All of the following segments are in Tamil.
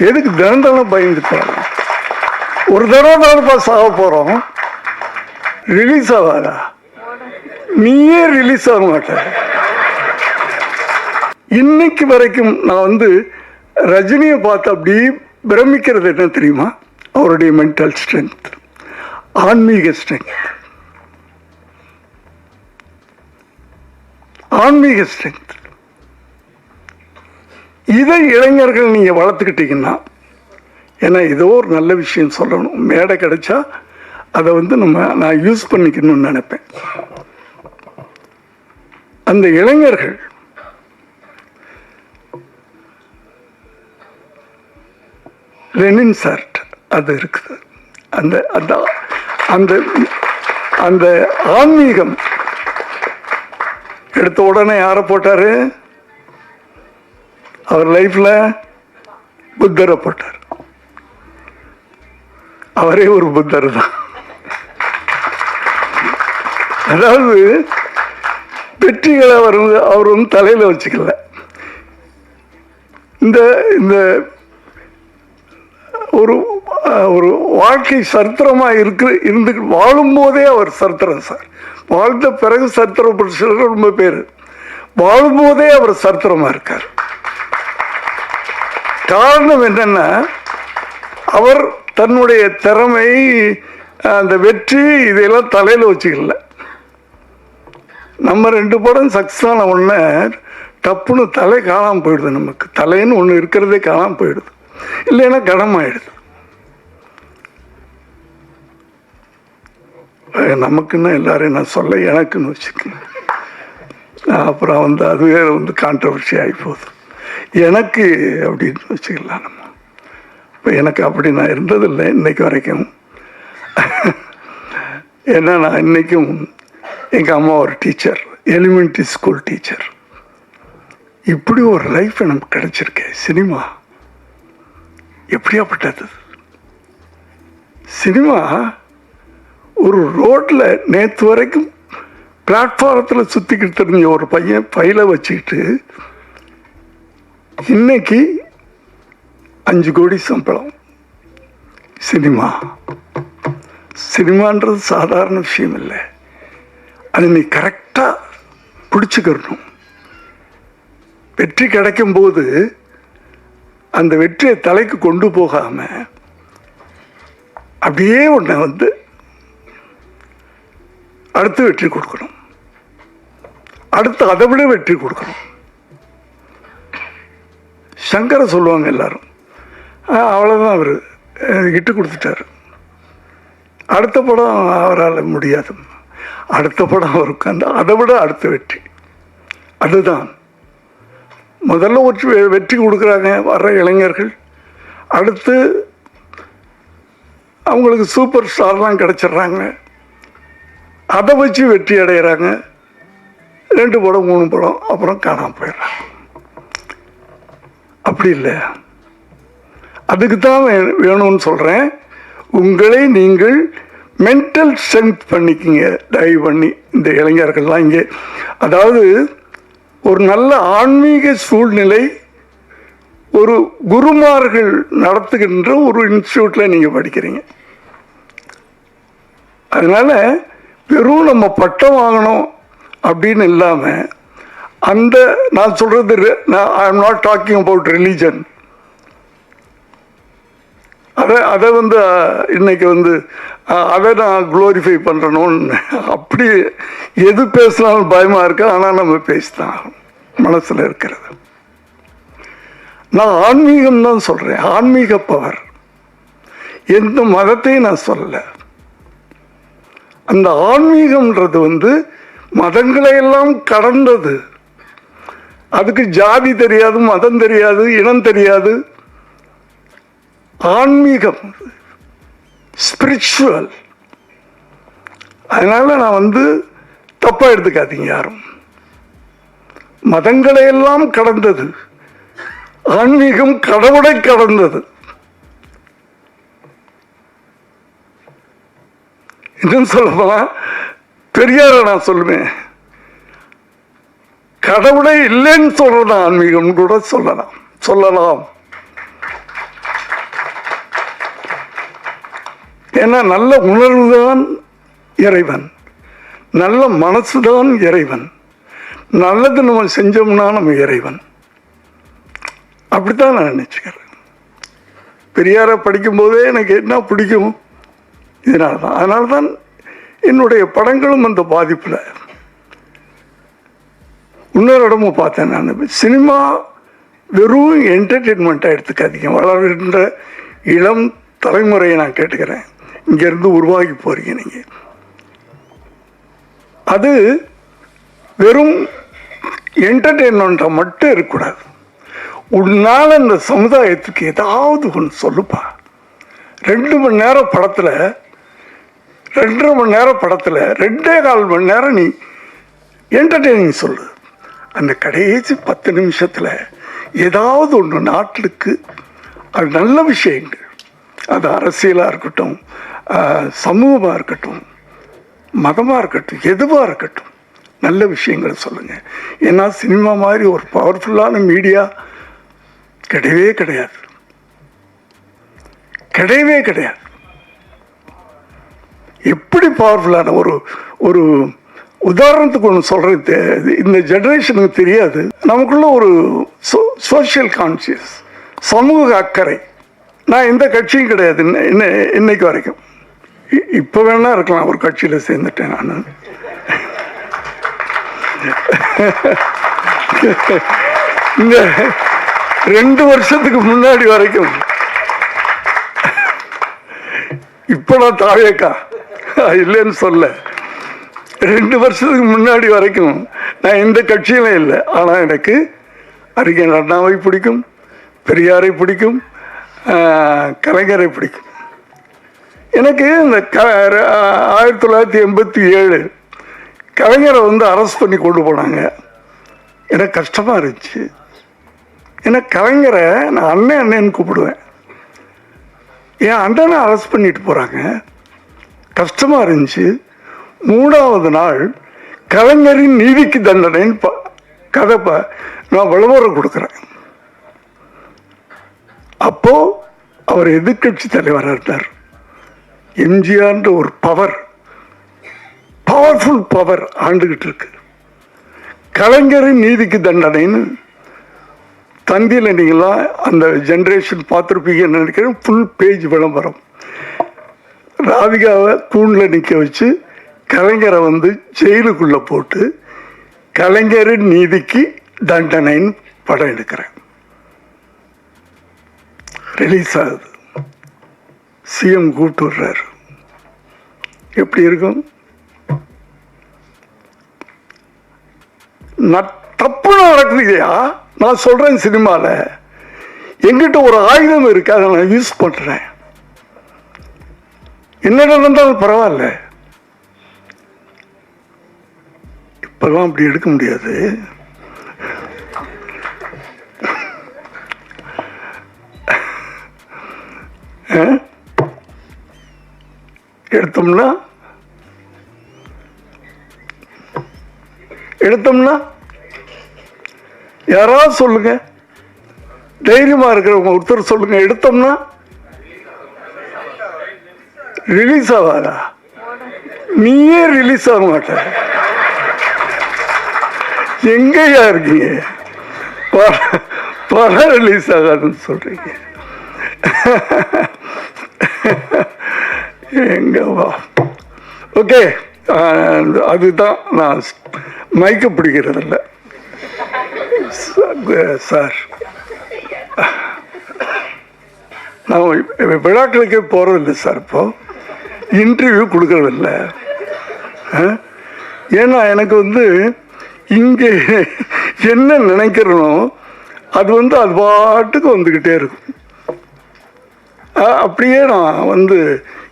எதுக்கு தினம் பயந்துட்டாங்க ஒரு தடவை தானப்பா சாக போகிறோம் ரிலீஸ் ஆகாதா நீயே ரிலீஸ் ஆக மாட்டேன் இன்னைக்கு வரைக்கும் நான் வந்து ரஜினியை பார்த்து அப்படி பிரமிக்கிறது என்ன தெரியுமா? அவருடைய மென்டல் ஸ்ட்ரென்த் ஆன்மீக ஸ்ட்ரென்த் ஆன்மீக ஸ்ட்ரென்த் இதை இளைஞர்கள் நீங்கள் வளர்த்துக்கிட்டீங்கன்னா ஏன்னா ஏதோ ஒரு நல்ல விஷயம் சொல்லணும். மேடை கிடைச்சா அதை வந்து நம்ம நான் யூஸ் பண்ணிக்கணும்னு நினைப்பேன். அந்த இளைஞர்கள் லெனின் சார்ட் அது இருக்குது. அந்த அந்த அந்த அந்த ஆன்மீகம் எடுத்த உடனே யாரை போட்டாரு? அவர் லைஃப்பில் புத்தரை போட்டார் அவரே ஒரு புத்தர் தான். அதாவது வெற்றிகளை அவர் அவர் வந்து தலையில் வச்சுக்கல. இந்த இந்த ஒரு ஒரு வாழ்க்கை சரித்திரமா இருக்கு இருந்து வாழும்போதே அவர் சரித்திரம் சார். வாழ்ந்த பிறகு சரித்திரம் படிச்சது ரொம்ப பேர். வாழும்போதே அவர் சரித்திரமா இருக்கார். காரணம் என்னன்னா அவர் தன்னுடைய திறமை அந்த வெற்றி இதையெல்லாம் தலையில் வச்சுக்கல. நம்ம ரெண்டு படம் சக்ஸஸ் ஆன உடனே டப்புன்னு தலை காணாமல் போயிடுது நமக்கு. தலைன்னு ஒன்று இருக்கிறதே காணாமல் போயிடுது. இல்லைன்னா கடமாயிடுது நமக்குன்னா எல்லாரையும் நான் சொல்ல எனக்குன்னு வச்சுக்கோங்க. அப்புறம் வந்து அதுவே வந்து கான்ட்ரவர்சி ஆகி போகுது. எனக்கு அப்படின்னு வச்சுக்கலாம் நம்ம. இப்போ எனக்கு அப்படி நான் இருந்ததில்லை இன்னைக்கு வரைக்கும். ஏன்னா நான் இன்றைக்கும் எங்கள் அம்மா ஒரு டீச்சர் எலிமெண்ட்ரி ஸ்கூல் டீச்சர். இப்படி ஒரு லைஃப் நமக்கு கிடைச்சிருக்கு சினிமா. எப்படியாப்பட்டது? சினிமா ஒரு ரோட்டில் நேற்று வரைக்கும் பிளாட்ஃபாரத்தில் சுற்றிக்கிட்டு தெரிஞ்ச ஒரு பையன் பையில வச்சுக்கிட்டு இன்னைக்கு அஞ்சு கோடி சம்பளம். சினிமா. சினிமான்றது சாதாரண விஷயம் இல்லை அது நீ கரெக்டாக பிடிச்சிக்கிறணும். வெற்றி கிடைக்கும் போது அந்த வெற்றியை தலைக்கு கொண்டு போகாம அப்படியே உன்னை வந்து அடுத்து வெற்றி கொடுக்கணும். அடுத்து அதை விட வெற்றி கொடுக்கணும். சங்கரை சொல்லுவாங்க எல்லாரும். அவ்வளோதான் அவர். இட்டு கொடுத்துட்டாரு. அடுத்த படம் அவரால் முடியாது. அடுத்த படம் அவருக்கு அந்த அதை விட அடுத்த வெற்றி. அதுதான். முதல்ல ஒரு வெற்றி கொடுக்குறாங்க வர்ற இளைஞர்கள். அடுத்து அவங்களுக்கு சூப்பர் ஸ்டார்லாம் கிடச்சிட்றாங்க. அதை வச்சு வெற்றி அடைகிறாங்க ரெண்டு படம் மூணு படம் அப்புறம் காணாமல் போயிடுறாங்க. அப்படி இல்லை. அதுக்கு தான் வே- வேணும்னு சொல்கிறேன் உங்களை நீங்கள் மென்டல் ஸ்ட்ரென்த் பண்ணிக்கிங்க. தயவு பண்ணி இந்த இளைஞர்கள்லாம் இங்கே. அதாவது ஒரு நல்ல ஆன்மீக சூழ்நிலை ஒரு குருமார்கள் நடத்துகின்ற ஒரு இன்ஸ்டியூட்டில் நீங்கள் படிக்கிறீங்க. அதனால் வெறும் நம்ம பட்டம் வாங்கணும் அப்படின்னு இல்லாமல் அந்த uh, நான் சொல்றது நான் I am not talking about religion அதை அதை வந்து இன்னைக்கு வந்து அதை நான் குளோரிஃபை பண்ணுறணும்னு அப்படி எது பேசினாலும் பயமாக இருக்கு ஆனால் நம்ம பேசிதான் மனசில் இருக்கிறது. நான் ஆன்மீகம் தான் சொல்கிறேன் ஆன்மீக பவர். எந்த மதத்தையும் நான் சொல்லலை. அந்த ஆன்மீகம்ன்றது வந்து மதங்களை எல்லாம் கடந்தது. அதுக்கு ஜாதி தெரியாது மதம் தெரியாது இனம் தெரியாது. ஆன்மீகம் ஸ்பிரிச்சுவல் அதனால நான் வந்து தப்பாக எடுத்துக்காதீங்க யாரும். மதங்களை எல்லாம் கடந்தது. ஆன்மீகம் கடவுளை கடந்தது. இன்னும் சொல்லப்போனால் பெரியார நான் சொல்லுவேன். கடவுளே இல்லைன்னு சொல்றது ஆன்மீகம் கூட சொல்லலாம். சொல்லலாம். ஏன்னா நல்ல உணர்வுதான் இறைவன். நல்ல மனசு தான் இறைவன். நல்லது நம்ம செஞ்சோம்னா நம்ம இறைவன். அப்படித்தான் நான் நினச்சிக்கிறேன். பெரியாரை படிக்கும்போதே எனக்கு என்ன பிடிக்கும்? இதனால தான் அதனால தான் என்னுடைய படங்களும் அந்த பாதிப்பில் இன்னொரு இடமும் பார்த்தேன் நான். சினிமா வெறும் என்டர்டெயின்மெண்ட்டாக எடுத்துக்காதீங்க. வளர்கின்ற இளம் தலைமுறையை நான் கேட்டுக்கிறேன். இங்கேருந்து உருவாகி போகிறீங்க நீங்கள் அது வெறும் என்டர்டெயின்மெண்ட்டாக மட்டும் இருக்கக்கூடாது. உன்னால் இந்த சமுதாயத்துக்கு ஏதாவது ஒன்று சொல்லுப்பா. ரெண்டு மணி நேரம் படத்தில் ரெண்டரை மணி நேரம் படத்தில் ரெண்டே கால் மணி நேரம் நீ என்டர்டெய்னிங் சொல்லு. அந்த கடைசி பத்து நிமிஷத்தில் ஏதாவது ஒன்று நாட்டுக்கு அது நல்ல விஷயங்கள். அது அரசியலாக இருக்கட்டும் சமூகமாக இருக்கட்டும் மதமாக இருக்கட்டும் எதுவாக இருக்கட்டும் நல்ல விஷயங்களை சொல்லுங்கள் ஏன்னா சினிமா மாதிரி ஒரு பவர்ஃபுல்லான மீடியா கிடையவே கிடையாது. கிடையவே கிடையாது. எப்படி பவர்ஃபுல்லான ஒரு ஒரு உதாரணத்துக்கு ஒன்று சொல்கிறது இந்த ஜெனரேஷனுக்கு தெரியாது. நமக்குள்ள ஒரு சோஷியல் கான்சியஸ் சமூக அக்கறை. நான் எந்த கட்சியும் கிடையாது. இன்ன- இன்ன- இன்னைக்கு வரைக்கும். இப்போ வேணா இருக்கலாம். ஒரு கட்சியில் சேர்ந்துட்டேன் நான். இந்த ரெண்டு வருஷத்துக்கு முன்னாடி வரைக்கும். இப்போ நான் தாவேக்கா. இல்லைன்னு சொல்ல. ரெண்டு வருஷத்துக்கு முன்னாடி வரைக்கும் நான் எந்த கட்சியிலும் இல்லை. ஆனால் எனக்கு அறிஞர் அண்ணாவை பிடிக்கும் பெரியாரை பிடிக்கும் கலைஞரை பிடிக்கும். எனக்கு இந்த க ஆயிரத்தி தொள்ளாயிரத்தி எண்பத்தி ஏழு கலைஞரை வந்து அரெஸ்ட் பண்ணி கொண்டு போனாங்க. எனக்கு கஷ்டமாக இருந்துச்சு. ஏன்னா கலைஞரை நான் அண்ணன் அண்ணன்னு கூப்பிடுவேன். என் அண்ணனை அரெஸ்ட் பண்ணிட்டு போகிறாங்க கஷ்டமாக இருந்துச்சு. மூணாவது நாள் கலைஞரின் நீதிக்கு தண்டனைன்னு ப கதை நான் விளம்பரம் கொடுக்குறேன். அப்போ அவர் எதிர்க்கட்சி தலைவராக இருந்தார். எம்ஜிஆர்ன்ற ஒரு பவர் பவர்ஃபுல் பவர் ஆண்டுகிட்டு இருக்கு. கலைஞரின் நீதிக்கு தண்டனைன்னு தந்தியில் நீங்களாம் அந்த ஜென்ரேஷன் பார்த்துருப்பீங்கன்னு நினைக்கிறேன். ஃபுல் பேஜ் விளம்பரம். ராதிகாவை கூண்டில் நிற்க வச்சு கலைஞரை வந்து ஜெயிலுக்குள்ளே போட்டு கலைஞரின் நீதிக்கு தண்டனைன்னு படம் எடுக்கிறேன். ரிலீஸ் ஆகுது. சிஎம் கூப்பிட்டு வர்றாரு. எப்படி இருக்கும்? தப்பு நடக்குதுயா நான் சொல்றேன் சினிமாவில் எங்கிட்ட ஒரு ஆயுதம் இருக்கு அதை நான் யூஸ் பண்றேன். என்ன நடந்தாலும் பரவாயில்ல. இப்பெல்லாம் அப்படி எடுக்க முடியாது. ஆ? எடுத்தோம்னா? எடுத்தோம்னா? யாராவது சொல்லுங்க. தைரியமா இருக்கிறவங்க ஒருத்தர் சொல்லுங்க. எடுத்தோம்னா? ரிலீஸ் ஆகாதா நீயே ரிலீஸ் ஆக மாட்டேன் எங்கேயா இருக்கீங்க? ப- படம் ரிலீஸ் ஆகாதுன்னு சொல்றீங்க. எங்கவா ஓகே அதுதான் நான் மைக்க பிடிக்கிறதில்ல. சார். நான் விழாக்களுக்கே போகிறதில்ல சார் இப்போ. இன்டர்வியூ கொடுக்கறதில்ல. ஏன்னா எனக்கு வந்து இங்கே என்ன நினைக்கிறனோ அது வந்து அது பாட்டுக்கு வந்துக்கிட்டே இருக்கும். ஆ, அப்படியே நான் வந்து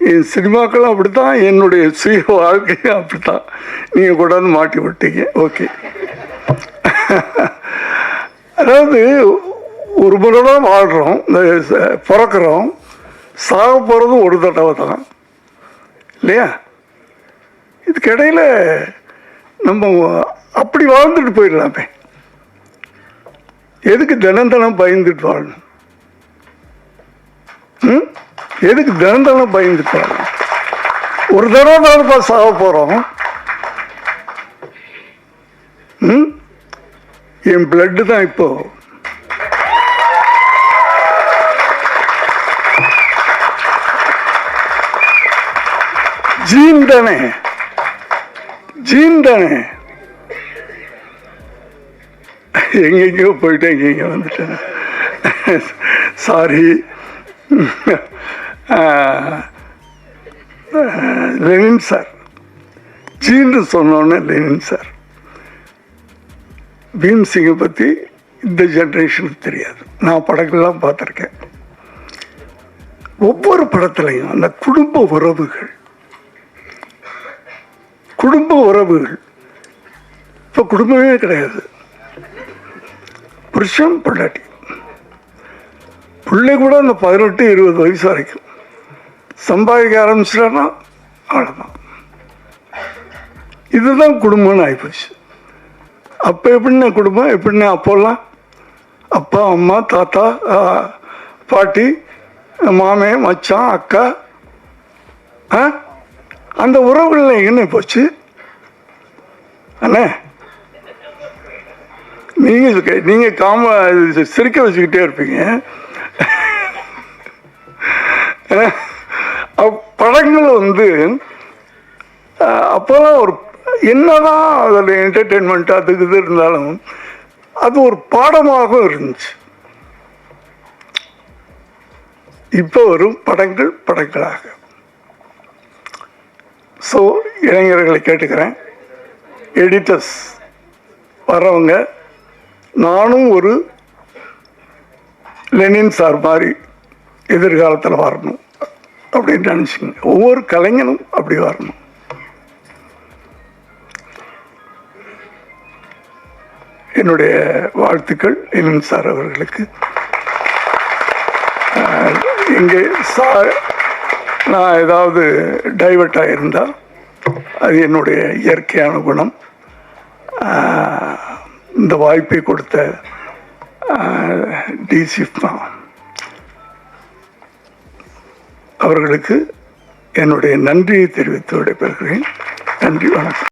என் சினிமாக்களும் அப்படித்தான் என்னுடைய சுய வாழ்க்கையும் அப்படித்தான். நீங்கள் கொண்டாந்து மாட்டி விட்டீங்க. ஓகே. அதாவது ஒரு முறை தான் வாழ்கிறோம் இந்த பிறக்கிறோம். சாக போகிறதும் ஒரு தடவை தான் இல்லையா? இதுக்கிடையில் நம்ம அப்படி வாழ்ந்துட்டு போயிடலாமே. எதுக்கு தினம் தினம் பயந்துட்டு வாழணும்? ம்? எதுக்கு தினம் தினம் பயந்துட்டு வாழணும்? ஒரு தடவை தானப்பா சாக போகிறோம் ம்? என் பிளட்டு தான் இப்போ. ஜீன் தானே. ஜீன் தானே எங்கெங்கேயோ போயிட்டேன் எங்கெங்கேயோ வந்துட்டேன். சாரி லெனின் சார் ஜீன்னு சொன்னோன்னே லெனின் சார் பீம்சிங்கை பற்றி இந்த ஜென்ரேஷனுக்கு தெரியாது. நான் படங்கள்லாம் பார்த்துருக்கேன். ஒவ்வொரு படத்துலையும் அந்த குடும்ப உறவுகள் குடும்ப உறவுகள். இப்போ குடும்பமே கிடையாது. புருஷன் பொண்டாட்டி. பிள்ளை கூட அந்த பதினெட்டு இருபது வயசு வரைக்கும். சம்பாதிக்க ஆரம்பிச்சிட்டான்னா அவ்வளோதான் இதுதான் குடும்பம்னு ஆகிப்போச்சு அப்போ எப்படின்னா குடும்பம்? எப்படின்னா அப்போல்லாம்? அப்பா அம்மா தாத்தா பாட்டி மாமே மச்சான் அக்கா ஆ? அந்த உறவுகள் என்ன போச்சு? அண்ணே நீங்கள் நீங்கள் காம இது சிரிக்க வச்சுக்கிட்டே இருப்பீங்க. படங்கள் வந்து அப்போல்லாம் ஒரு என்னதான் அதில் என்டர்டெயின்மெண்ட் அதுக்கு இது இருந்தாலும் அது ஒரு பாடமாகவும் இருந்துச்சு. இப்போ வரும் படங்கள் படங்களாக. ஸோ இளைஞர்களை கேட்டுக்கிறேன். எடிட்டர்ஸ் வர்றவங்க நானும் ஒரு லெனின் சார் மாதிரி எதிர்காலத்தில் வரணும் அப்படின்னு நினச்சிங்க ஒவ்வொரு கலைஞனும் அப்படி வரணும். என்னுடைய வாழ்த்துக்கள் லெனின் சார் அவர்களுக்கு. இங்கே சார் நான் ஏதாவது டைவர்ட் ஆகியிருந்தால் அது என்னுடைய இயற்கையான குணம் இந்த வாய்ப்பை கொடுத்த டிசி அவர்களுக்கு என்னுடைய நன்றியை தெரிவித்து விடைபெறுகிறேன். நன்றி வணக்கம்.